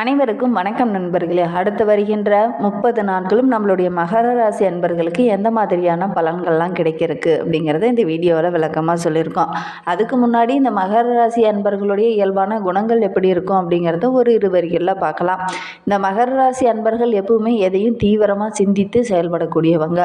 அனைவருக்கும் வணக்கம் நண்பர்களே. அடுத்து வருகின்ற முப்பது நாட்களும் நம்மளுடைய மகர ராசி அன்பர்களுக்கு எந்த மாதிரியான பலன்கள்லாம் கிடைக்கிறதுக்கு அப்படிங்கிறத இந்த வீடியோவில் விளக்கமாக சொல்லியிருக்கோம். அதுக்கு முன்னாடி இந்த மகர ராசி அன்பர்களுடைய இயல்பான குணங்கள் எப்படி இருக்கும் அப்படிங்கிறத ஒரு இரு வரிகளில் பார்க்கலாம். இந்த மகர ராசி அன்பர்கள் எப்பவுமே எதையும் தீவிரமாக சிந்தித்து செயல்படக்கூடியவங்க.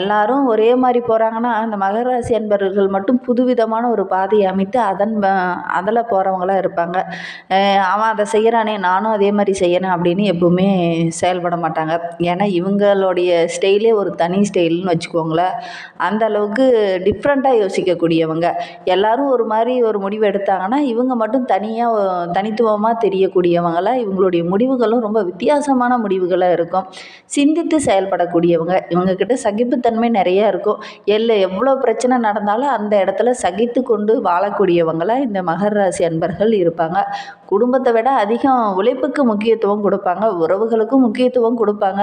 எல்லாரும் ஒரே மாதிரி போகிறாங்கன்னா இந்த மகர ராசி அன்பர்கள் மட்டும் புதுவிதமான ஒரு பாதையை அமைத்து அதன் அதில் போகிறவங்களாக இருப்பாங்க. அவன் அதை செய்கிறானே நானும் அதே மாதிரி செய்யணும் அப்படின்னு எப்பவுமே செயல்பட மாட்டாங்க. ஏன்னா இவங்களுடைய ஸ்டைலே ஒரு தனி ஸ்டைல்னு வச்சுக்கோங்களேன். அந்த அளவுக்கு டிஃப்ரெண்ட்டாக யோசிக்கக்கூடியவங்க. எல்லாரும் ஒரு மாதிரி ஒரு முடிவு எடுத்தாங்கன்னா இவங்க மட்டும் தனியாக தனித்துவமாக தெரியக்கூடியவங்கள இவங்களுடைய முடிவுகளும் ரொம்ப வித்தியாசமான முடிவுகளாக இருக்கும். சிந்தித்து செயல்படக்கூடியவங்க. இவங்கக்கிட்ட சகிப்புத்தன்மை நிறைய இருக்கும். எல்ல எவ்வளோ பிரச்சனை நடந்தாலும் அந்த இடத்துல சகித்து கொண்டு வாழக்கூடியவங்களாக இந்த மகர ராசி அன்பர்கள் இருப்பாங்க. குடும்பத்தை விட அதிகம் உழைப்புக்கு முக்கியத்துவம் கொடுப்பாங்க உறவுகளுக்கும் முக்கியத்துவம் கொடுப்பாங்க.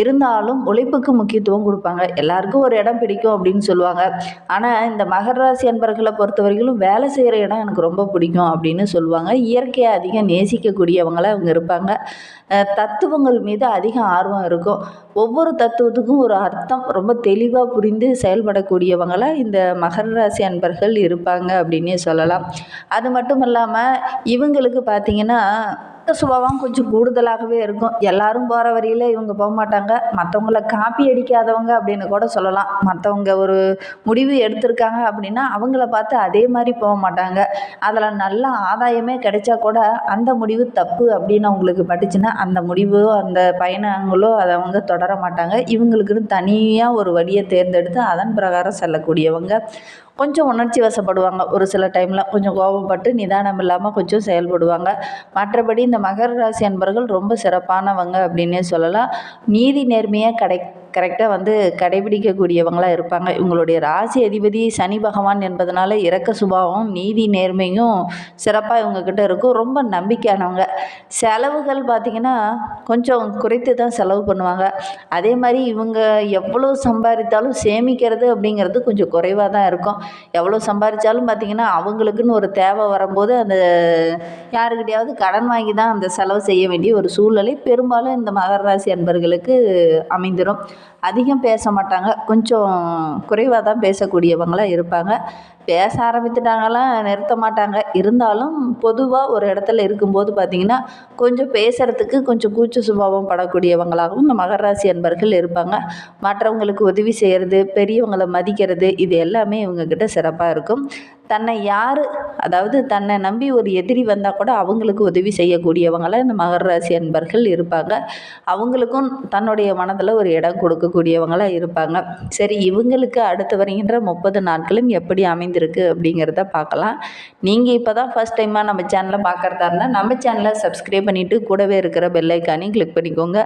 இருந்தாலும் உழைப்புக்கு முக்கியத்துவம் கொடுப்பாங்க. எல்லாருக்கும் ஒரு இடம் பிடிக்கும் அப்படின்னு சொல்லுவாங்க. ஆனால் இந்த மகர ராசி அன்பர்களை பொறுத்த வரைக்கும் வேலை செய்கிற இடம் எனக்கு ரொம்ப பிடிக்கும் அப்படின்னு சொல்லுவாங்க. இயற்கையை அதிகம் நேசிக்கக்கூடியவங்களாக அவங்க இருப்பாங்க. தத்துவங்கள் மீது அதிக ஆர்வம் இருக்கும். ஒவ்வொரு தத்துவத்துக்கும் ஒரு அர்த்தம் ரொம்ப தெளிவாக புரிந்து செயல்படக்கூடியவங்களாக இந்த மகர ராசி அன்பர்கள் இருப்பாங்க அப்படின்னே சொல்லலாம். அது மட்டும் இல்லாமல் இவங்களுக்கு பார்த்தீங்கன்னா சுபாவம் கொஞ்சம் கூடுதலாகவே இருக்கும். எல்லாரும் போகிற வழியில் இவங்க போக மாட்டாங்க. மற்றவங்கள காப்பி அடிக்காதவங்க அப்படின்னு கூட சொல்லலாம். மற்றவங்க ஒரு முடிவு எடுத்திருக்காங்க அப்படின்னா அவங்கள பார்த்து அதே மாதிரி போக மாட்டாங்க. அதில் நல்ல ஆதாயமே கிடைச்சா கூட அந்த முடிவு தப்பு அப்படின்னு அவங்களுக்கு பட்டுச்சுன்னா அந்த முடிவோ அந்த பயணங்களோ அதை அவங்க தொடர மாட்டாங்க. இவங்களுக்குன்னு தனியாக ஒரு வழியை தேர்ந்தெடுத்து அதன் பிரகாரம் செல்லக்கூடியவங்க. கொஞ்சம் உணர்ச்சி வசப்படுவாங்க. ஒரு சில டைமில் கொஞ்சம் கோபப்பட்டு நிதானம் இல்லாமல் கொஞ்சம் செயல்படுவாங்க. மற்றபடி இந்த மகர ராசி அன்பர்கள் ரொம்ப சிறப்பானவங்க அப்படின்னே சொல்லலாம். நீதி நேர்மையாக கடை கரெக்டாக வந்து கடைபிடிக்கக்கூடியவங்களாக இருப்பாங்க. இவங்களுடைய ராசி அதிபதி சனி பகவான் என்பதனால இறக்க சுபாவம் நீதி நேர்மையும் சிறப்பாக இவங்கக்கிட்ட இருக்கும். ரொம்ப நம்பிக்கையானவங்க. செலவுகள் பார்த்திங்கன்னா கொஞ்சம் குறைத்து தான் செலவு பண்ணுவாங்க. அதே மாதிரி இவங்க எவ்வளோ சம்பாதித்தாலும் சேமிக்கிறது அப்படிங்கிறது கொஞ்சம் குறைவாக தான் இருக்கும். எவ்வளோ சம்பாதிச்சாலும் பார்த்திங்கன்னா அவங்களுக்குன்னு ஒரு தேவை வரும்போது அந்த யாருக்கிட்டையாவது கடன் வாங்கி தான் அந்த செலவு செய்ய வேண்டிய ஒரு சூழ்நிலை. பெரும்பாலும் இந்த மகர ராசி அன்பர்களுக்கு அமைந்துடும் அதிகம் பேச மாட்டாங்க. கொஞ்சம் குறைவாக தான் பேசக்கூடியவங்களாக இருப்பாங்க. பேச ஆரம்பித்துட்டாங்களாம் நிறுத்த மாட்டாங்க. இருந்தாலும் பொதுவாக ஒரு இடத்துல இருக்கும்போது பார்த்திங்கன்னா கொஞ்சம் பேசுகிறதுக்கு கொஞ்சம் கூச்ச சுபாவம் படக்கூடியவங்களாகவும் இந்த மகராசி அன்பர்கள் இருப்பாங்க. மற்றவங்களுக்கு உதவி செய்கிறது பெரியவங்களை மதிக்கிறது இது எல்லாமே இவங்கக்கிட்ட சிறப்பாக இருக்கும். தன்னை யார் அதாவது தன்னை நம்பி ஒரு எதிரி வந்தால் கூட அவங்களுக்கு உதவி செய்யக்கூடியவங்களாக இந்த மகர ராசி அன்பர்கள் இருப்பாங்க. அவங்களுக்கும் தன்னுடைய மனதில் ஒரு இடம் கொடுக்கக்கூடியவங்களாக இருப்பாங்க. சரி இவங்களுக்கு அடுத்து வருகின்ற முப்பது நாட்களும் எப்படி அமைந்து இருக்குது அப்படிங்கிறத பார்க்கலாம். நீங்கள் இப்போ தான் ஃபஸ்ட் டைமாக நம்ம சேனலை பார்க்குறதா இருந்தால் நம்ம சேனலை சப்ஸ்கிரைப் பண்ணிவிட்டு கூடவே இருக்கிற பெல்லைக்கானையும் கிளிக் பண்ணிக்கோங்க.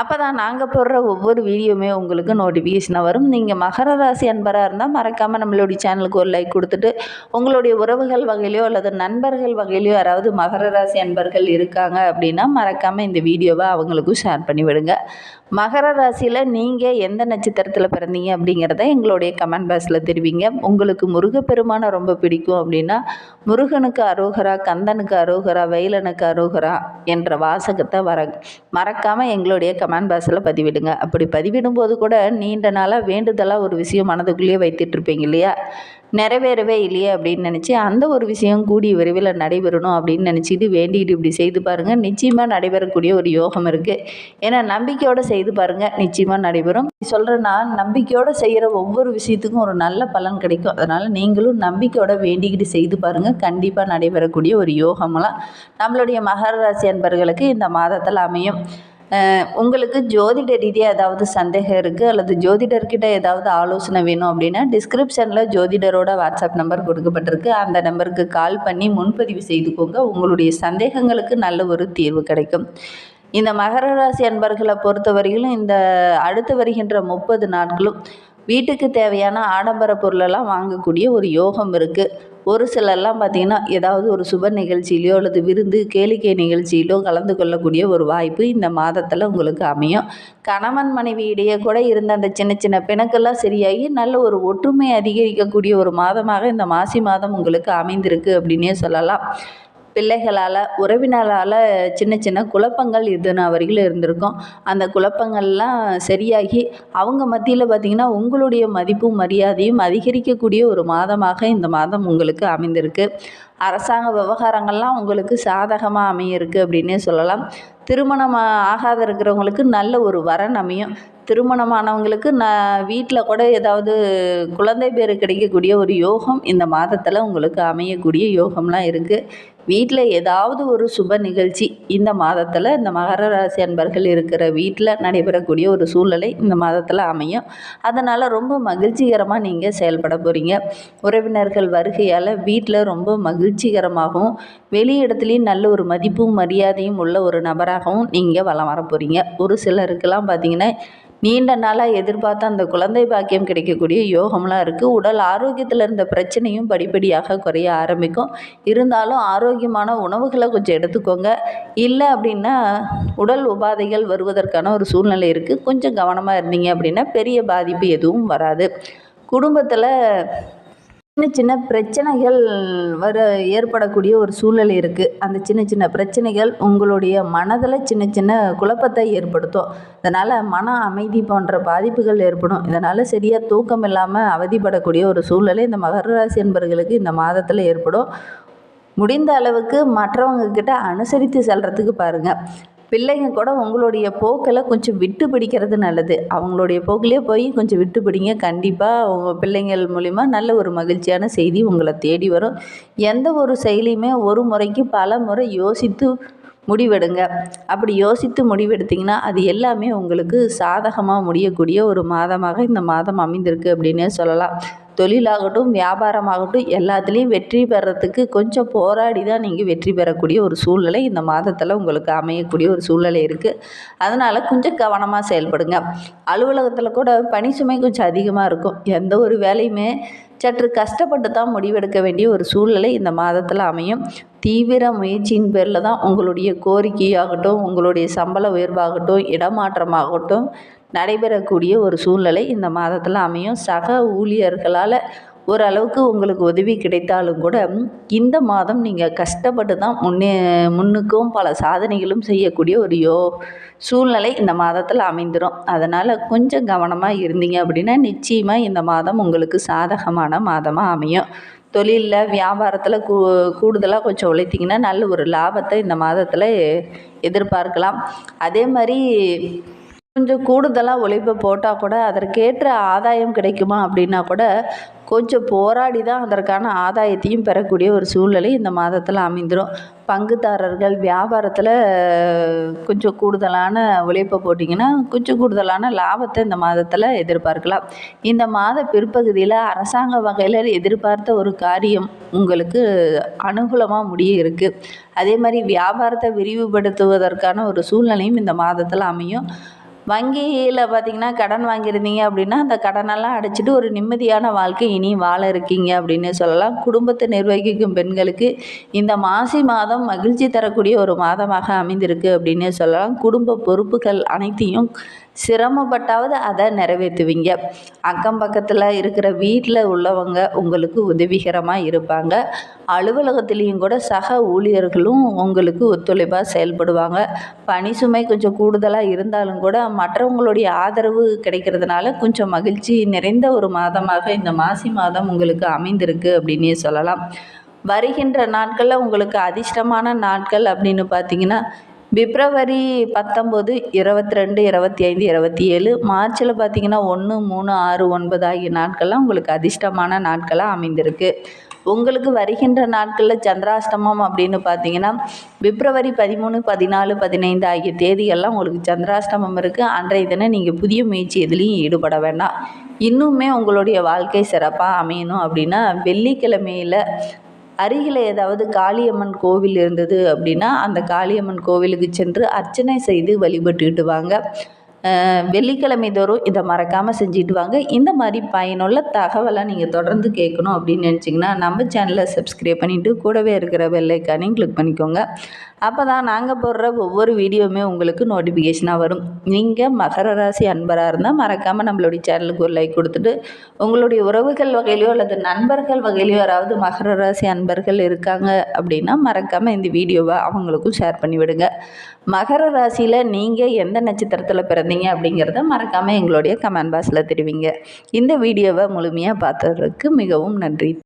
அப்போ தான் நாங்கள் போடுற ஒவ்வொரு வீடியோவுமே உங்களுக்கு நோட்டிஃபிகேஷனாக வரும். நீங்கள் மகர ராசி அன்பராக இருந்தால் மறக்காமல் நம்மளுடைய சேனலுக்கு ஒரு லைக் கொடுத்துட்டு உங்களுடைய உறவுகள் வகையிலையோ அல்லது நண்பர்கள் வகையிலையோ யாராவது மகர ராசி அன்பர்கள் இருக்காங்க அப்படின்னா மறக்காமல் இந்த வீடியோவை அவங்களுக்கும் ஷேர் பண்ணி விடுங்க. மகர ராசியில் நீங்கள் எந்த நட்சத்திரத்தில் பிறந்தீங்க அப்படிங்கிறத எங்களுடைய கமெண்ட் பாக்ஸில் தெரிவிங்க. உங்களுக்கு முருகப்பெருமானை ரொம்ப பிடிக்கும் அப்படின்னா முருகனுக்கு அரோகரா கந்தனுக்கு அரோகரா வெயிலனுக்கு அரோகரா என்ற வாசகத்தை வர மறக்காமல் எங்களுடைய கமெண்ட் பாக்ஸில் பதிவிடுங்க. அப்படி பதிவிடும்போது கூட நீண்ட நாளாக வேண்டுதலாக ஒரு விஷயம் மனதுக்குள்ளேயே வைத்துட்ருப்பீங்க இல்லையா? நிறைவேறவே இல்லையே அப்படின்னு நினச்சி அந்த ஒரு விஷயம் கூடிய விரைவில் நடைபெறணும் அப்படின்னு நினச்சிட்டு வேண்டிக்கிட்டு இப்படி செய்து பாருங்கள் நிச்சயமாக நடைபெறக்கூடிய ஒரு யோகம் இருக்குது ஏன்னா நம்பிக்கையோடு செய்து பாருங்கள் நிச்சயமாக நடைபெறும். சொல்கிறேன்னா நம்பிக்கையோடு செய்கிற ஒவ்வொரு விஷயத்துக்கும் ஒரு நல்ல பலன் கிடைக்கும். அதனால் நீங்களும் நம்பிக்கையோட வேண்டிக்கிட்டு செய்து பாருங்கள் கண்டிப்பாக நடைபெறக்கூடிய ஒரு யோகமெல்லாம் நம்மளுடைய மகர ராசி அன்பர்களுக்கு இந்த மாதத்தில் அமையும். உங்களுக்கு ஜோதிட ரீதியாக ஏதாவது சந்தேகம் இருக்குது அல்லது ஜோதிடர்கிட்ட ஏதாவது ஆலோசனை வேணும் அப்படின்னா டிஸ்கிரிப்ஷனில் ஜோதிடரோட வாட்ஸ்அப் நம்பர் கொடுக்கப்பட்டிருக்கு. அந்த நம்பருக்கு கால் பண்ணி முன்பதிவு செய்துக்கோங்க. உங்களுடைய சந்தேகங்களுக்கு நல்ல ஒரு தீர்வு கிடைக்கும். இந்த மகர ராசி அன்பர்களை பொறுத்தவரையிலும் இந்த அடுத்து வருகின்ற முப்பது நாட்களும் வீட்டுக்கு தேவையான ஆடம்பர பொருளெல்லாம் வாங்கக்கூடிய ஒரு யோகம் இருக்குது ஒரு சிலர்லாம் பார்த்திங்கன்னா ஏதாவது ஒரு சுப நிகழ்ச்சியிலையோ அல்லது விருந்து கேளிக்கை நிகழ்ச்சியிலோ கலந்து கொள்ளக்கூடிய ஒரு வாய்ப்பு இந்த மாதத்தில் உங்களுக்கு அமையும். கணவன் மனைவி இடையே கூட இருந்த அந்த சின்ன சின்ன பிணக்கெல்லாம் சரியாகி நல்ல ஒரு ஒற்றுமை அதிகரிக்கக்கூடிய ஒரு மாதமாக இந்த மாசி மாதம் உங்களுக்கு அமைந்திருக்கு அப்படின்னே சொல்லலாம். பிள்ளைகளால் உறவினரால் சின்ன சின்ன குழப்பங்கள் இதுன்னு வரைக்கும் இருந்திருக்கும். அந்த குழப்பங்கள்லாம் சரியாகி அவங்க மத்தியில் பார்த்திங்கன்னா உங்களுடைய மதிப்பும் மரியாதையும் அதிகரிக்கக்கூடிய ஒரு மாதமாக இந்த மாதம் உங்களுக்கு அமைந்திருக்கு. அரசாங்க விவகாரங்கள்லாம் உங்களுக்கு சாதகமாக அமையிருக்கு அப்படின்னே சொல்லலாம். திருமணம் ஆகாத இருக்கிறவங்களுக்கு நல்ல ஒரு வரன் அமையும். திருமணமானவங்களுக்கு நான் வீட்டில் கூட ஏதாவது குழந்தை பேர் கிடைக்கக்கூடிய ஒரு யோகம் இந்த மாதத்தில் உங்களுக்கு அமையக்கூடிய யோகம்லாம் இருக்குது வீட்டில் ஏதாவது ஒரு சுப நிகழ்ச்சி இந்த மாதத்தில் இந்த மகர ராசி அன்பர்கள் இருக்கிற வீட்டில் நடைபெறக்கூடிய ஒரு சூழ்நிலை இந்த மாதத்தில் அமையும். அதனால் ரொம்ப மகிழ்ச்சிகரமாக நீங்கள் செயல்பட போகிறீங்க உறவினர்கள் வருகையால் வீட்டில் ரொம்ப மகிழ்ச்சிகரமாகவும் வெளி இடத்துலையும் நல்ல ஒரு மதிப்பும் மரியாதையும் உள்ள ஒரு நபராகவும் நீங்கள் வளம் வர போகிறீங்க ஒரு சிலருக்கெல்லாம் பார்த்தீங்கன்னா நீண்ட நாளாக எதிர்பார்த்த அந்த குழந்தை பாக்கியம் கிடைக்கக்கூடிய யோகம்லாம் இருக்குது உடல் ஆரோக்கியத்தில் இருந்த பிரச்சனையும் படிப்படியாக குறைய ஆரம்பிக்கும். இருந்தாலும் ஆரோக்கியமான உணவுகளை கொஞ்சம் எடுத்துக்கோங்க. இல்லை அப்படின்னா உடல் உபாதைகள் வருவதற்கான ஒரு சூழ்நிலை இருக்குது கொஞ்சம் கவனமாக இருந்தீங்க அப்படின்னா பெரிய பாதிப்பு எதுவும் வராது. குடும்பத்தில் சின்ன சின்ன பிரச்சனைகள் வர ஏற்படக்கூடிய ஒரு சூழ்நிலை இருக்குது அந்த சின்ன சின்ன பிரச்சனைகள் உங்களுடைய மனதில் சின்ன சின்ன குழப்பத்தை ஏற்படுத்தும். இதனால் மன அமைதி போன்ற பாதிப்புகள் ஏற்படும். இதனால் சரியாக தூக்கம் இல்லாமல் அவதிப்படக்கூடிய ஒரு சூழ்நிலை இந்த மகர ராசி என்பவர்களுக்கு இந்த மாதத்தில் ஏற்படும். முடிந்த அளவுக்கு மற்றவங்க கிட்ட அனுசரித்து செல்கிறதுக்கு பாருங்கள் பிள்ளைங்க கூட உங்களுடைய போக்கில் கொஞ்சம் விட்டு பிடிக்கிறது நல்லது. அவங்களுடைய போக்கிலே போய் கொஞ்சம் விட்டு பிடிங்க. கண்டிப்பாக உங்கள் பிள்ளைங்கள் மூலிமா நல்ல ஒரு மகிழ்ச்சியான செய்தி உங்களை தேடி வரும். எந்த ஒரு செயலியுமே ஒரு முறைக்கு பல முறை யோசித்து முடிவெடுங்க. அப்படி யோசித்து முடிவெடுத்திங்கன்னா அது எல்லாமே உங்களுக்கு சாதகமாக முடியக்கூடிய ஒரு மாதமாக இந்த மாதம் அமைந்திருக்கு அப்படின்னே சொல்லலாம். தொழிலாகட்டும் வியாபாரமாகட்டும் எல்லாத்துலேயும் வெற்றி பெறத்துக்கு கொஞ்சம் போராடி தான் நீங்கள் வெற்றி பெறக்கூடிய ஒரு சூழ்நிலை இந்த மாதத்தில் உங்களுக்கு அமையக்கூடிய ஒரு சூழ்நிலை இருக்குது அதனால் கொஞ்சம் கவனமாக செயல்படுங்க. அலுவலகத்தில் கூட பணி சுமை கொஞ்சம் அதிகமாக இருக்கும். எந்த ஒரு வேலையுமே சற்று கஷ்டப்பட்டு தான் முடிவெடுக்க வேண்டிய ஒரு சூழ்நிலை இந்த மாதத்தில் அமையும். தீவிர முயற்சியின் பேரில் தான் உங்களுடைய கோரிக்கையாகட்டும் உங்களுடைய சம்பள உயர்வாகட்டும் இடமாற்றமாகட்டும் நடைபெறக்கூடிய ஒரு சூழ்நிலை இந்த மாதத்தில் அமையும். சக ஊழியர்களால் ஓரளவுக்கு உங்களுக்கு உதவி கிடைத்தாலும் கூட இந்த மாதம் நீங்கள் கஷ்டப்பட்டு தான் முன்னே முன்னுக்கும் பல சாதனைகளும் செய்யக்கூடிய ஒரு யோ சூழ்நிலை இந்த மாதத்தில் அமைந்துடும் அதனால் கொஞ்சம் கவனமாக இருந்தீங்க அப்படின்னா நிச்சயமாக இந்த மாதம் உங்களுக்கு சாதகமான மாதமாக அமையும். தொழிலில் வியாபாரத்தில் கூ கூடுதலாக கொஞ்சம் உழைத்திங்கன்னா நல்ல ஒரு லாபத்தை இந்த மாதத்தில் எதிர்பார்க்கலாம். அதே மாதிரி கொஞ்சம் கூடுதலாக உழைப்பு போட்டால் கூட அதற்கேற்ற ஆதாயம் கிடைக்குமா அப்படின்னா கூட கொஞ்சம் போராடி தான் அதற்கான ஆதாயத்தையும் பெறக்கூடிய ஒரு சூழ்நிலை இந்த மாதத்தில் அமைந்துடும் பங்குதாரர்கள் வியாபாரத்தில் கொஞ்சம் கூடுதலான உழைப்பை போட்டிங்கன்னா கொஞ்சம் கூடுதலான லாபத்தை இந்த மாதத்தில் எதிர்பார்க்கலாம். இந்த மாத பிற்பகுதியில் அரசாங்க வகையில் எதிர்பார்த்த ஒரு காரியம் உங்களுக்கு அனுகூலமாக முடிய இருக்குது அதே மாதிரி வியாபாரத்தை விரிவுபடுத்துவதற்கான ஒரு சூழ்நிலையும் இந்த மாதத்தில் அமையும். வங்கியில் பார்த்திங்கன்னா கடன் வாங்கியிருந்தீங்க அப்படின்னா அந்த கடனெல்லாம் அடைச்சிட்டு ஒரு நிம்மதியான வாழ்க்கை இனி வாழ இருக்கீங்க அப்படின்னு சொல்லலாம். குடும்பத்தை நிர்வகிக்கும் பெண்களுக்கு இந்த மாசி மாதம் மகிழ்ச்சி தரக்கூடிய ஒரு மாதமாக அமைந்திருக்கு அப்படின்னு சொல்லலாம். குடும்ப பொறுப்புகள் அனைத்தையும் சிரமப்பட்டாவது அதை நிறைவேற்றுவீங்க. அக்கம் பக்கத்தில் இருக்கிற வீட்டில் உள்ளவங்க உங்களுக்கு உதவிகரமாக இருப்பாங்க. அலுவலகத்துலேயும் கூட சக ஊழியர்களும் உங்களுக்கு ஒத்துழைப்பாக செயல்படுவாங்க. பணி சுமை கொஞ்சம் கூடுதலாக இருந்தாலும் கூட மற்றவங்களுடைய ஆதரவு கிடைக்கிறதுனால கொஞ்சம் மகிழ்ச்சி நிறைந்த ஒரு மாதமாக இந்த மாசி மாதம் உங்களுக்கு அமைந்திருக்கு அப்படின்னே சொல்லலாம். வருகின்ற நாட்களில் உங்களுக்கு அதிர்ஷ்டமான நாட்கள் அப்படின்னு பார்த்தீங்கன்னா பிப்ரவரி பத்தொம்போது இருபத்தி ரெண்டு இருபத்தி ஐந்து இருபத்தி ஏழு மார்ச்சில் பார்த்திங்கன்னா ஒன்று மூணு ஆறு ஒன்பது ஆகிய நாட்கள்லாம் உங்களுக்கு அதிர்ஷ்டமான நாட்களாக அமைந்திருக்கு. உங்களுக்கு வருகின்ற நாட்களில் சந்திராஷ்டமம் அப்படின்னு பார்த்தீங்கன்னா பிப்ரவரி பதிமூணு பதினாலு பதினைந்து ஆகிய தேதிகள்லாம் உங்களுக்கு சந்திராஷ்டமம் இருக்குது அன்றைய தினம் நீங்கள் புதிய முயற்சி எதுலேயும் ஈடுபட வேண்டாம். இன்னுமே உங்களுடைய வாழ்க்கை சிறப்பாக அமையணும் அப்படின்னா வெள்ளிக்கிழமையில் அருகில் ஏதாவது காளியம்மன் கோவில் இருந்தது அப்படின்னா அந்த காளியம்மன் கோவிலுக்கு சென்று அர்ச்சனை செய்து வழிபட்டுக்கிட்டு வாங்க வெள்ளிக்கிழமை தோறும் இதை மறக்காமல் செஞ்சுட்டு வாங்க. இந்த மாதிரி பயனுள்ள தகவலை நீங்கள் தொடர்ந்து கேட்கணும் அப்படின்னு நினச்சிங்கன்னா நம்ம சேனலை சப்ஸ்கிரைப் பண்ணிவிட்டு கூடவே இருக்கிற வெள்ளைக்கானையும் கிளிக் பண்ணிக்கோங்க. அப்போ தான் நாங்கள் போடுற ஒவ்வொரு வீடியோவுமே உங்களுக்கு நோட்டிஃபிகேஷனாக வரும். நீங்கள் மகர ராசி அன்பராக இருந்தால் மறக்காமல் நம்மளுடைய சேனலுக்கு ஒரு லைக் கொடுத்துட்டு உங்களுடைய உறவுகள் வகையிலையோ அல்லது நண்பர்கள் வகையிலையோ யாராவது மகர ராசி அன்பர்கள் இருக்காங்க அப்படின்னா மறக்காமல் இந்த வீடியோவை அவங்களுக்கும் ஷேர் பண்ணிவிடுங்க மகர ராசியில் நீங்கள் எந்த நட்சத்திரத்தில் பிறந்தீங்க அப்படிங்கிறத மறக்காமல் எங்களுடைய கமெண்ட் பாக்ஸில் தெரிவிங்க. இந்த வீடியோவை முழுமையாக பார்த்ததுக்கு மிகவும் நன்றி.